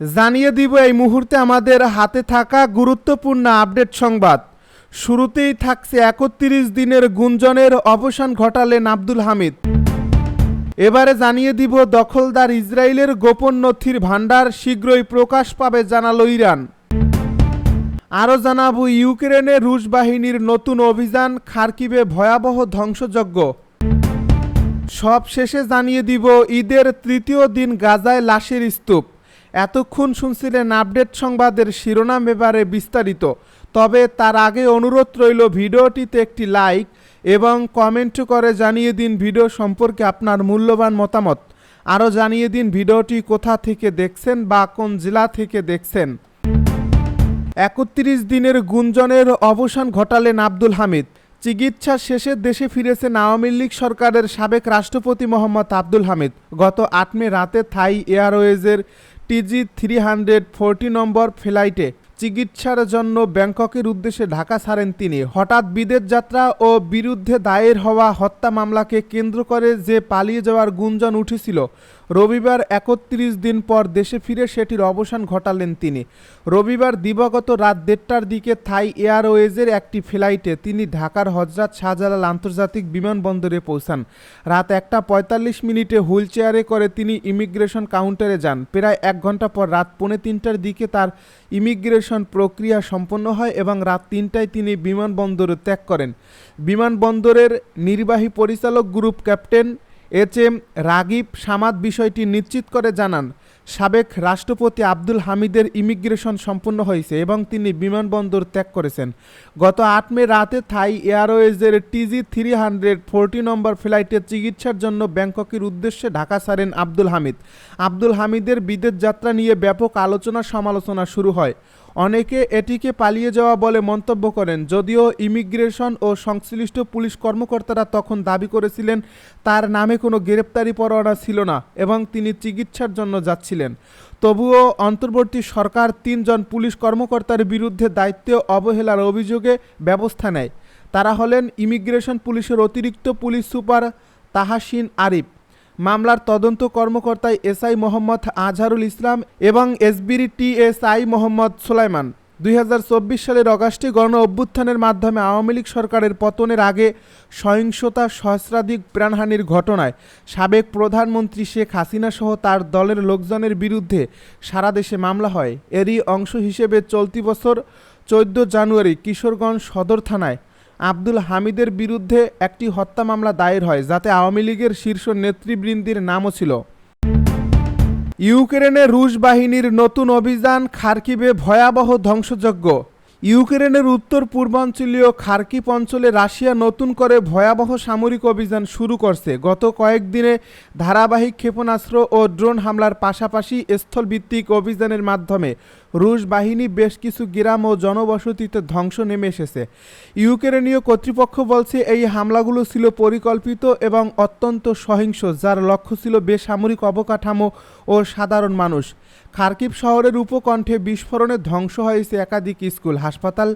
জানিয়ে দিব এই মুহূর্তে আমাদের হাতে থাকা গুরুত্বপূর্ণ আপডেট সংবাদ। শুরুতেই থাকছে একত্রিশ দিনের গুঞ্জনের অবসান ঘটালেন আব্দুল হামিদ। এবারে জানিয়ে দিব দখলদার ইসরায়েলের গোপন নথির ভাণ্ডার শীঘ্রই প্রকাশ পাবে, জানালো ইরান। আরও জানাব, ইউক্রেনে রুশ বাহিনীর নতুন অভিযান খার্কিবে ভয়াবহ ধ্বংসযজ্ঞ। সব শেষে জানিয়ে দিব, ঈদের তৃতীয় দিন গাজায় লাশের স্তূপ। এতক্ষণ শুনছিলেন আপডেট সংবাদের শিরোনাম এবারে বিস্তারিত। তবে তার আগে অনুরোধ রইল ভিডিওটিতে একটি লাইক এবং কমেন্ট করে জানিয়ে দিন ভিডিও সম্পর্কে আপনার মূল্যবান মতামত। আরও জানিয়ে দিন ভিডিওটি কোথা থেকে দেখছেন বা কোন জেলা থেকে দেখছেন। একত্রিশ দিনের গুঞ্জনের অবসান ঘটালেন আব্দুল হামিদ। চিকিৎসা শেষে দেশে ফিরেছেন আওয়ামী লীগ সরকারের সাবেক রাষ্ট্রপতি মোহাম্মদ আব্দুল হামিদ। গত আট মে রাতে Thai এয়ারওয়েজের TG three hundred forty number ফ্লাইটে চিকিৎসার জন্য ব্যাংককের উদ্দেশ্যে ঢাকা ছাড়েন তিনি। হঠাৎ বিদেশ যাত্রা ও বিরুদ্ধে দায়ের হওয়া হত্যা মামলাকে কেন্দ্র করে যে পালিয়ে যাওয়ার গুঞ্জন উঠেছিল রবিবার একত্রিশ দিন পর দেশে ফিরে সেটির অবসান ঘটালেন তিনি। রবিবার দিবাগত রাত দেড়টার দিকে থাই এয়ারওয়েজের একটি ফ্লাইটে তিনি ঢাকার হজরত শাহজালাল আন্তর্জাতিক বিমানবন্দরে পৌঁছান। রাত একটা পঁয়তাল্লিশ মিনিটে হুইল চেয়ারে করে তিনি ইমিগ্রেশন কাউন্টারে যান। প্রায় এক ঘণ্টা পর রাত পৌনে তিনটার দিকে তার ইমিগ্রেশন প্রক্রিয়া সম্পন্ন হয় এবং রাত তিনটায় তিনি বিমানবন্দর ত্যাগ করেন। বিমানবন্দরের নির্বাহী পরিচালক group captain H M Ragib Samad বিষয়টি নিশ্চিত করে জানান, সাবেক রাষ্ট্রপতি আব্দুল হামিদের ইমিগ্রেশন সম্পূর্ণ হয়েছে এবং তিনি বিমানবন্দর ত্যাগ করেছেন। গত আট মে রাতে Thai এয়ারওয়েজের TG three hundred forty number ফ্লাইটে চিকিৎসার জন্য ব্যাংককের উদ্দেশ্যে ঢাকা ছাড়েন আব্দুল হামিদ। আব্দুল হামিদের বিদেশ যাত্রা নিয়ে ব্যাপক আলোচনা সমালোচনা শুরু হয়। অনেকে এটিকে পালিয়ে যাওয়া বলে মন্তব্য করেন। যদিও ইমিগ্রেশন ও সংশ্লিষ্ট পুলিশ কর্মকর্তারা তখন দাবি করেছিলেন, তার নামে কোনো গ্রেপ্তারি পরোয়ানা ছিল না এবং তিনি চিকিৎসার জন্য যাচ্ছিলেন। তবুও অন্তর্বর্তী সরকার তিনজন পুলিশ কর্মকর্তার বিরুদ্ধে দায়িত্ব অবহেলার অভিযোগে ব্যবস্থা নেয়। তারা হলেন ইমিগ্রেশন পুলিশের অতিরিক্ত পুলিশ সুপার তাহাসিন আরিফ। মামলার তদন্ত কর্মকর্তা এসআই মোহাম্মদ আজহারুল ইসলাম এবং এসবির টিএসআই মোহাম্মদ সোলাইমান। দুই হাজার চব্বিশ সালের অগাস্টে গণ অভ্যুত্থানের মাধ্যমে আওয়ামী লীগ সরকারের পতনের আগে সহিংসতা, সহস্রাধিক প্রাণহানির ঘটনায় সাবেক প্রধানমন্ত্রী শেখ হাসিনা সহ তার দলের লোকজনের বিরুদ্ধে সারা দেশে মামলা হয়। এরই অংশ হিসেবে চলতি বছর চোদ্দ জানুয়ারি কিশোরগঞ্জ সদর থানায় আব্দুল হামিদের বিরুদ্ধে একটি হত্যা মামলা দায়ের হয়, যাতে আওয়ামী লীগের শীর্ষ নেতৃবৃন্দের নামও ছিল। ইউক্রেনে রুশ বাহিনীর নতুন অভিযান খার্কিবে ভয়াবহ ধ্বংসযজ্ঞ। ইউক্রেনের উত্তর পূর্বাঞ্চলীয় খার্কিপ অঞ্চলে রাশিয়া নতুন করে ভয়াবহ সামরিক অভিযান শুরু করছে। গত কয়েকদিনে ধারাবাহিক ক্ষেপণাস্ত্র ও ড্রোন হামলার পাশাপাশি স্থলভিত্তিক অভিযানের মাধ্যমে রুশ বাহিনী বেশ কিছু গ্রাম ও জনবসতিতে ধ্বংস নেমে এসেছে। ইউক্রেনীয় কর্তৃপক্ষ বলছে, এই হামলাগুলো ছিল পরিকল্পিত এবং অত্যন্ত সহিংস, যার লক্ষ্য ছিল বেসামরিক অবকাঠামো ও সাধারণ মানুষ। খার্কিব শহরের উপকণ্ঠে বিস্ফোরণে ধ্বংস হয়েছে একাধিক স্কুল, হাসপাতাল,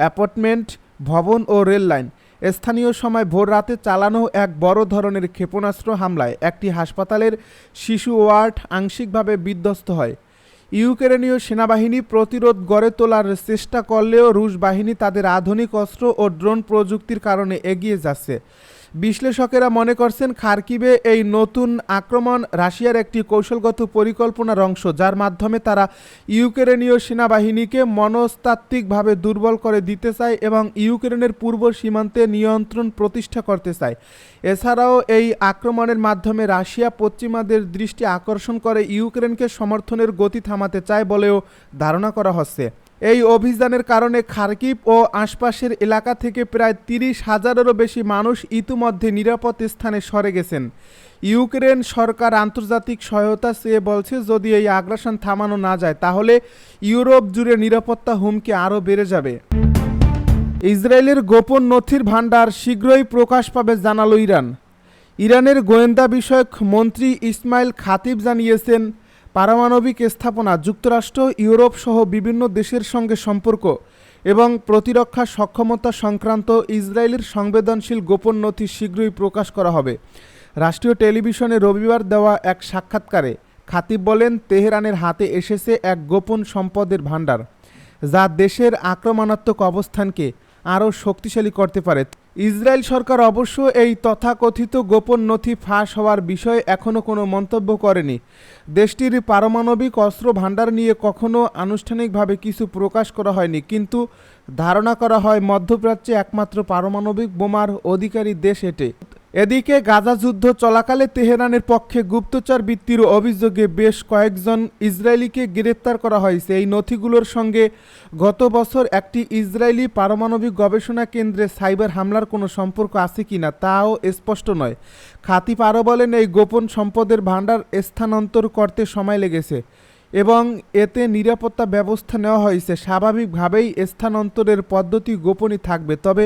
অ্যাপার্টমেন্ট, ভবন ও রেল লাইন। স্থানীয় সময় ভোর রাতে চালানো এক বড় ধরনের ক্ষেপণাস্ত্র হামলায় একটি হাসপাতালের শিশু ওয়ার্ড আংশিকভাবে বিধ্বস্ত হয়। ইউক্রেনীয় সেনাবাহিনী প্রতিরোধ গড়ে তোলার চেষ্টা করলেও রুশ বাহিনী তাদের আধুনিক অস্ত্র ও ড্রোন প্রযুক্তির কারণে এগিয়ে যাচ্ছে। বিশ্লেষকেরা মনে করছেন খার্কিবে এই নতুন আক্রমণ রাশিয়ার একটি কৌশলগত পরিকল্পনার অংশ, যার মাধ্যমে তারা ইউক্রেনীয় সেনাবাহিনীকে মনস্তাত্ত্বিকভাবে দুর্বল করে দিতে চায় এবং ইউক্রেনের পূর্ব সীমান্তে নিয়ন্ত্রণ প্রতিষ্ঠা করতে চায়। এছাড়াও এই আক্রমণের মাধ্যমে রাশিয়া পশ্চিমাদের দৃষ্টি আকর্ষণ করে ইউক্রেনকে সমর্থনের গতি থামাতে চায় বলেও ধারণা করা হচ্ছে। এই অভিযানের কারণে খার্কিব ও আশপাশের এলাকা থেকে প্রায় তিরিশ হাজারেরও বেশি মানুষ ইতিমধ্যে নিরাপদ স্থানে সরে গেছেন। ইউক্রেন সরকার আন্তর্জাতিক সহায়তা চেয়ে বলছে, যদি এই আগ্রাসন থামানো না যায়, তাহলে ইউরোপ জুড়ে নিরাপত্তা হুমকি আরও বেড়ে যাবে। ইসরায়েলের গোপন নথির ভাণ্ডার শীঘ্রই প্রকাশ পাবে, জানালো ইরান। ইরানের গোয়েন্দা বিষয়ক মন্ত্রী ইসমাইল খাতিব জানিয়েছেন পারমাণবিক স্থাপনা, যুক্তরাষ্ট্র, ইউরোপ সহ বিভিন্ন দেশের সঙ্গে সম্পর্ক এবং প্রতিরক্ষা সক্ষমতা সংক্রান্ত ইসরায়েলের সংবেদনশীল গোপন নথি শীঘ্রই প্রকাশ করা হবে। রাষ্ট্রীয় টেলিভিশনে রবিবার দেওয়া এক সাক্ষাৎকারে খাতিব বলেন, তেহরানের হাতে এসেছে এক গোপন সম্পদের ভাণ্ডার, যা দেশের আক্রমণাত্মক অবস্থানকে আরও শক্তিশালী করতে পারে। ইসরায়েল সরকার অবশ্য এই তথাকথিত গোপন নথি ফাঁস হওয়ার বিষয়ে এখনও কোনো মন্তব্য করেনি। দেশটির পারমাণবিক অস্ত্র ভাণ্ডার নিয়ে কখনো আনুষ্ঠানিকভাবে কিছু প্রকাশ করা হয়নি, কিন্তু ধারণা করা হয় মধ্যপ্রাচ্যে একমাত্র পারমাণবিক বোমার অধিকারী দেশ এটি। এদিকে গাজা যুদ্ধ চলাকালে তেহরানের পক্ষে গুপ্তচর বৃত্তির অভিযোগে বেশ কয়েকজন ইসরায়েলিকে গ্রেপ্তার করা হয়েছে এই নথিগুলোর সঙ্গে গত বছর একটি ইসরায়েলি পারমাণবিক গবেষণা কেন্দ্রে সাইবার হামলার কোনো সম্পর্ক আছে কিনা তাও স্পষ্ট নয়। খাতিব আরও বলেন, এই গোপন সম্পদের ভাণ্ডার স্থানান্তর করতে সময় লেগেছে এবং এতে নিরাপত্তা ব্যবস্থা নেওয়া হয়েছে। স্বাভাবিকভাবেই স্থানান্তরের পদ্ধতি গোপনই থাকবে, তবে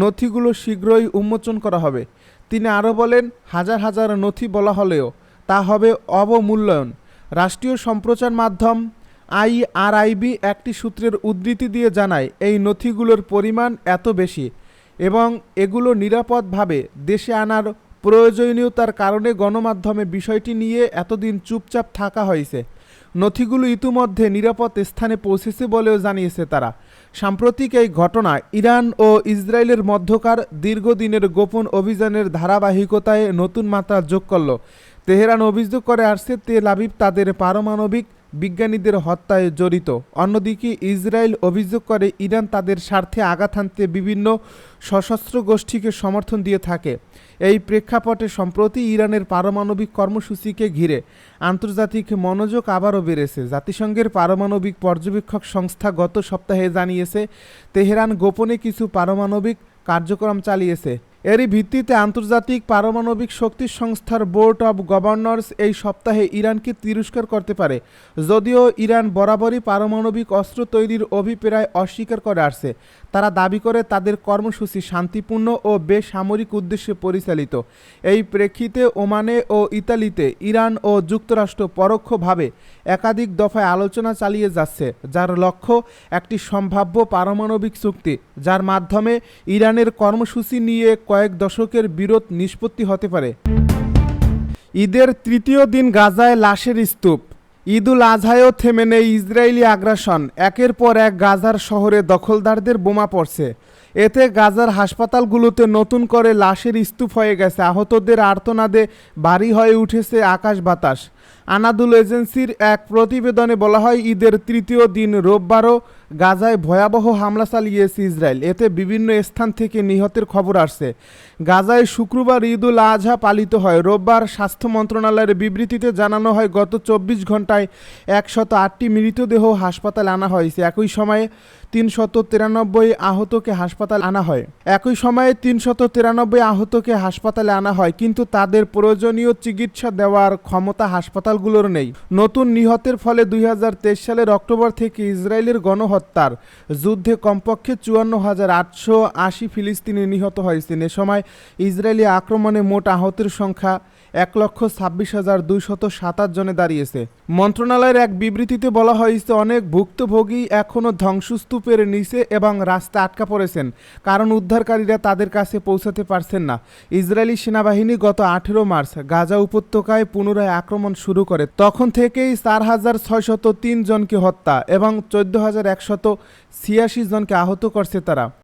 নথিগুলো শীঘ্রই উন্মোচন করা হবে। তিনি আরও বলেন, হাজার হাজার নথি বলা হলেও তা হবে অবমূল্যায়ন। রাষ্ট্রীয় সম্প্রচার মাধ্যম আইআরআইবি একটি সূত্রের উদ্ধৃতি দিয়ে জানায়, এই নথিগুলোর পরিমাণ এত বেশি এবং এগুলো নিরাপদভাবে দেশে আনার প্রয়োজনীয়তার কারণে গণমাধ্যমে বিষয়টি নিয়ে এতদিন চুপচাপ থাকা হয়েছে। নথিগুলো ইতিমধ্যে নিরাপদ স্থানে পৌঁছেছে বলেও জানিয়েছে তারা। সাম্প্রতিক এই ঘটনা ইরান ও ইসরায়েলের মধ্যকার দীর্ঘদিনের গোপন অভিযানের ধারাবাহিকতায় নতুন মাত্রা যোগ করল। তেহরান অভিযোগ করে আসছে, তেল আবিব তাদের পারমাণবিক বিজ্ঞানীদের হত্যায় জড়িত। অন্যদিকে ইসরায়েল অভিযোগ করে, ইরান তাদের স্বার্থে আঘাত হানতে বিভিন্ন সশস্ত্র গোষ্ঠীকে সমর্থন দিয়ে থাকে। এই প্রেক্ষাপটে সম্প্রতি ইরানের পারমাণবিক কর্মসূচিকে ঘিরে আন্তর্জাতিক মনোযোগ আবারও বেড়েছে। জাতিসংঘের পারমাণবিক পর্যবেক্ষক সংস্থা গত সপ্তাহে জানিয়েছে, তেহরান গোপনে কিছু পারমাণবিক কার্যক্রম চালিয়েছে। এরই ভিত্তিতে আন্তর্জাতিক পারমাণবিক শক্তি সংস্থার বোর্ড অব গভর্নর্স এই সপ্তাহে ইরানকে তিরস্কার করতে পারে। যদিও ইরান বরাবরই পারমাণবিক অস্ত্র তৈরির অভিপ্রায় অস্বীকার করে আসছে। তারা দাবি করে তাদের কর্মসূচি শান্তিপূর্ণ ও বেসামরিক উদ্দেশ্যে পরিচালিত। এই প্রেক্ষিতে ওমানে ও ইতালিতে ইরান ও যুক্তরাষ্ট্র পরোক্ষভাবে একাধিক দফায় আলোচনা চালিয়ে যাচ্ছে, যার লক্ষ্য একটি সম্ভাব্য পারমাণবিক চুক্তি, যার মাধ্যমে ইরানের কর্মসূচি নিয়ে কয়েক দশকের বিরোধ নিষ্পত্তি হতে পারে। ঈদের তৃতীয় দিন গাজায় লাশের স্তূপ। ঈদুল আজহায়ও থেমে নেই ইসরায়েলি আগ্রাসন। একের পর এক গাজার শহরে দখলদারদের বোমা পড়ছে। এতে গাজার হাসপাতালগুলোতে নতুন করে লাশের স্তূপ হয়ে গেছে। আহতদের আর্তনাদে ভারী হয়ে উঠেছে আকাশ বাতাস। আনাদুল এজেন্সির এক প্রতিবেদনে বলা হয়, ঈদের তৃতীয় দিন রোববারও গাজায় ভয়াবহ হামলা চালিয়েছে ইসরায়েল। এতে বিভিন্ন স্থান থেকে নিহতের খবর আসছে। গাজায় শুক্রবার ঈদুল আজহা পালিত হয়। রোববার স্বাস্থ্য মন্ত্রণালয়ের বিবৃতিতে জানানো হয়, গত চব্বিশ ঘন্টায় একশত আটটি মৃতদেহ হাসপাতালে আনা হয়েছে। একই সময়ে তিনশত তিরানব্বই আহতকে হাসপাতালে আনা হয়। একই সময়ে তিনশত তিরানব্বই আহতকে হাসপাতালে আনা হয়, কিন্তু তাদের প্রয়োজনীয় চিকিৎসা দেওয়ার ক্ষমতা হাসপাতালগুলোর নেই। নতুন নিহতের ফলে দুই হাজার তেইশ সালের অক্টোবর থেকে ইসরায়েলের গণহত্যার যুদ্ধে কমপক্ষে চুয়ান্ন হাজার আটশো আশি ফিলিস্তিনি নিহত হয়েছেন। এ সময় ইসরায়েলি আক্রমণে মোট আহতের সংখ্যা এক লক্ষ ছাব্বিশ হাজার দুইশত সাতাশ জনে দাঁড়িয়েছে। মন্ত্রণালয়ের এক বিবৃতিতে বলা হয়েছে, অনেক ভুক্তভোগী এখনও ধ্বংসস্তূপের নিচে এবং রাস্তা আটকা পড়েছেন, কারণ উদ্ধারকারীরা তাদের কাছে পৌঁছাতে পারছেন না। ইসরায়েলি সেনাবাহিনী গত আঠেরো মার্চ গাজা উপত্যকায় পুনরায় আক্রমণ শুরু করে। তখন থেকেই চার হাজার ছয়শত তিন জনকে হত্যা এবং চোদ্দ হাজার একশত ছিয়াশি জনকে আহত করছে তারা।